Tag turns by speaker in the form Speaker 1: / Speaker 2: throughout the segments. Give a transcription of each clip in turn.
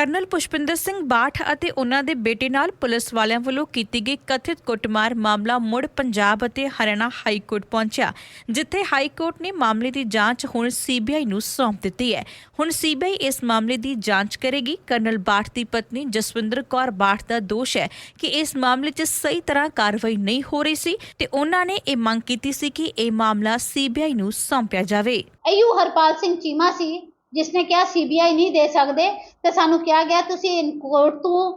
Speaker 1: Colonel Pushpinder Singh Bath ਅਤੇ ਉਹਨਾਂ ਦੇ ਬੇਟੇ ਨਾਲ ਪੁਲਿਸ ਵਾਲਿਆਂ ਵੱਲੋਂ ਕੀਤੀ ਗਈ ਕਥਿਤ ਕੁੱਟਮਾਰ ਮਾਮਲਾ ਮੁੜ ਪੰਜਾਬ ਅਤੇ ਹਰਿਆਣਾ ਹਾਈ ਕੋਰਟ ਪਹੁੰਚਿਆ, ਜਿੱਥੇ ਹਾਈ ਕੋਰਟ ਨੇ ਮਾਮਲੇ ਦੀ ਜਾਂਚ ਹੁਣ ਸੀਬੀਆਈ ਨੂੰ ਸੌਂਪ ਦਿੱਤੀ ਹੈ। ਹੁਣ ਸੀਬੀਆਈ ਇਸ ਮਾਮਲੇ ਦੀ ਜਾਂਚ ਕਰੇਗੀ। ਕਰਨਲ ਬਾਠ ਦੀ ਪਤਨੀ ਜਸਵਿੰਦਰ ਕੌਰ ਬਾਠ ਦਾ ਦੋਸ਼ ਹੈ ਕਿ ਇਸ ਮਾਮਲੇ 'ਚ ਸਹੀ ਤਰ੍ਹਾਂ ਕਾਰਵਾਈ ਨਹੀਂ ਹੋ ਰਹੀ ਸੀ ਤੇ ਉਹਨਾਂ ਨੇ ਇਹ ਮੰਗ ਕੀਤੀ ਸੀ ਕਿ ਇਹ ਮਾਮਲਾ ਸੀਬੀਆਈ ਨੂੰ ਸੌਂਪਿਆ ਜਾਵੇ।
Speaker 2: ਆਯੂ ਹਰਪਾਲ ਸਿੰਘ ਚੀਮਾ ਸੀ। ਜਿਸਨੇ ਕਿਹਾ ਸੀਬੀਆਈ ਨਹੀਂ ਦੇ ਸਕਦੇ ਤੇ ਸਾਨੂੰ ਕਿਹਾ ਗਿਆ ਤੁਸੀਂ ਕੋਰਟ ਤੋਂ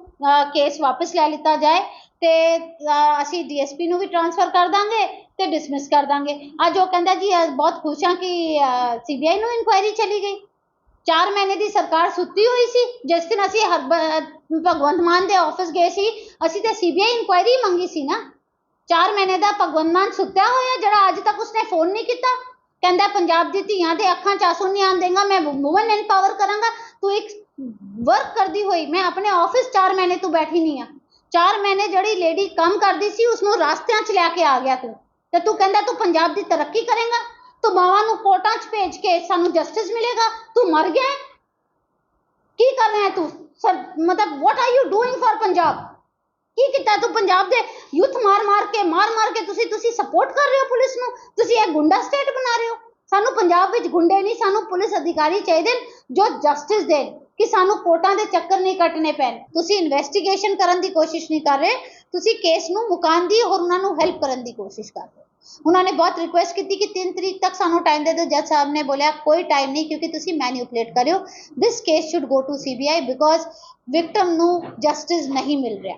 Speaker 2: ਕੇਸ ਵਾਪਸ ਲੈ ਲਿੱਤਾ ਜਾਏ ਤੇ ਅ, ਅਸੀਂ ਡੀਐਸਪੀ ਨੂੰ ਵੀ ਟ੍ਰਾਂਸਫਰ ਕਰ ਦਾਂਗੇ ਤੇ ਡਿਸਮਿਸ ਕਰ ਦਾਂਗੇ। ਅੱਜ ਉਹ ਕਹਿੰਦਾ ਜੀ ਬਹੁਤ ਖੁਸ਼ ਹਾਂ ਕਿ ਸੀਬੀਆਈ ਨੂੰ ਇਨਕੁਆਇਰੀ ਚਲੀ ਗਈ। 4 ਮਹੀਨੇ ਦੀ ਸਰਕਾਰ ਸੁੱਤੀ ਹੋਈ ਸੀ ਜਿਸ ਦਿਨ ਅਸੀਂ ਹਰ ਭਗਵੰਤ ਮਾਨ ਦੇ ਆਫਿਸ ਗਏ ਸੀ ਅਸੀਂ ਤੇ ਸੀਬੀਆਈ ਇਨਕੁਆਇਰੀ ਮੰਗੀ ਸੀ ਨਾ। 4 ਮਹੀਨੇ ਦਾ ਭਗਵੰਤ ਮਾਨ ਸੁੱਤਿਆ ਹੋਇਆ ਜਿਹੜਾ ਅੱਜ ਤੱਕ ਉਸਨੇ ਫੋਨ ਨਹੀਂ ਕੀਤਾ। ਕਹਿੰਦਾ ਪੰਜਾਬ ਦੀ ਧੀਆਂ ਦੇ ਅੱਖਾਂ 'ਚ ਆਂਸੂ ਨਹੀਂ ਆਉਣ ਦੇਗਾ, ਮੈਂ ਵੂਮਨ ਐਮਪਾਵਰ ਕਰਾਂਗਾ, ਤੂੰ ਇੱਕ ਵਰਕ ਕਰਦੀ ਹੋਈ, ਮੈਂ ਆਪਣੇ ਆਫਿਸ 4 ਮਹੀਨੇ ਤੋਂ ਬੈਠੀ ਨਹੀਂ ਆ। 4 ਮਹੀਨੇ ਜਿਹੜੀ ਲੇਡੀ ਕੰਮ ਕਰਦੀ ਸੀ ਉਸ ਨੂੰ ਰਾਸਤਿਆਂ 'ਚ ਲਿਆ ਕੇ ਆ ਗਿਆ ਤੂੰ। ਤੇ ਤੂੰ ਕਹਿੰਦਾ ਤੂੰ ਪੰਜਾਬ ਦੀ ਤਰੱਕੀ ਕਰੇਗਾ, ਤੂੰ ਮਾਵਾਂ ਨੂੰ ਕੋਰਟਾਂ 'ਚ ਭੇਜ ਕੇ ਸਾਨੂੰ ਜਸਟਿਸ ਮਿਲੇਗਾ, ਤੂੰ ਮਰ ਗਿਆ ਹੈ? ਕੀ ਕਰ ਰਿਹਾ ਹੈ ਤੂੰ? ਸਰ, ਮਤਲਬ what are you doing for Punjab? ਕੀ ਕੀਤਾ ਤੂੰ ਪੰਜਾਬ ਦੇ ਯੂਥ ਮਾਰ ਮਾਰ ਕੇ ਮਾਰ ਮਾਰ ਕੇ ਤੁਸੀਂ ਤੁਸੀਂ ਸਪੋਰਟ ਕਰ ਰਹੇ ਹੋ ਪੁਲਿਸ ਨੂੰ? ਤੁਸੀਂ ਇਹ ਗੁੰਡਾ ਸਟੇਟ ਬਣਾ ਰਹੇ ਹੋ ਸਾਨੂੰ ਪੰਜਾਬ ਵਿੱਚ ਗੁੰਡੇ ਨਹੀਂ, ਸਾਨੂੰ ਪੁਲਿਸ ਅਧਿਕਾਰੀ ਚਾਹੀਦੇ ਜੋ ਜਸਟਿਸ ਦੇਣ ਕਿ ਸਾਨੂੰ ਕੋਰਟਾਂ ਦੇ ਚੱਕਰ ਨਹੀਂ ਕੱਟਣੇ ਪੈਣ। ਤੁਸੀਂ ਇਨਵੈਸਟੀਗੇਸ਼ਨ ਕਰਨ ਦੀ ਕੋਸ਼ਿਸ਼ ਨਹੀਂ ਕਰ ਰਹੇ, ਤੁਸੀਂ ਕੇਸ ਨੂੰ ਮੁਕਾਉਣ ਦੀ ਔਰ ਉਹਨਾਂ ਨੂੰ ਹੈਲਪ ਕਰਨ ਦੀ ਕੋਸ਼ਿਸ਼ ਕਰ ਰਹੇ ਉਹਨਾਂ ਨੇ ਬਹੁਤ ਰਿਕੁਐਸਟ ਕੀਤੀ ਕਿ 3 ਤਰੀਕ ਤੱਕ ਸਾਨੂੰ ਟਾਈਮ ਦੇ ਦਿਓ। ਜੱਜ ਸਾਹਿਬ ਨੇ ਬੋਲਿਆ, ਕੋਈ ਟਾਈਮ ਨਹੀਂ, ਕਿਉਂਕਿ ਤੁਸੀਂ ਮੈਨੀਪੂਲੇਟ ਕਰਿਓ। This case should go to CBI because victim ਨੂੰ ਜਸਟਿਸ ਨਹੀਂ ਮਿਲ ਰਿਹਾ।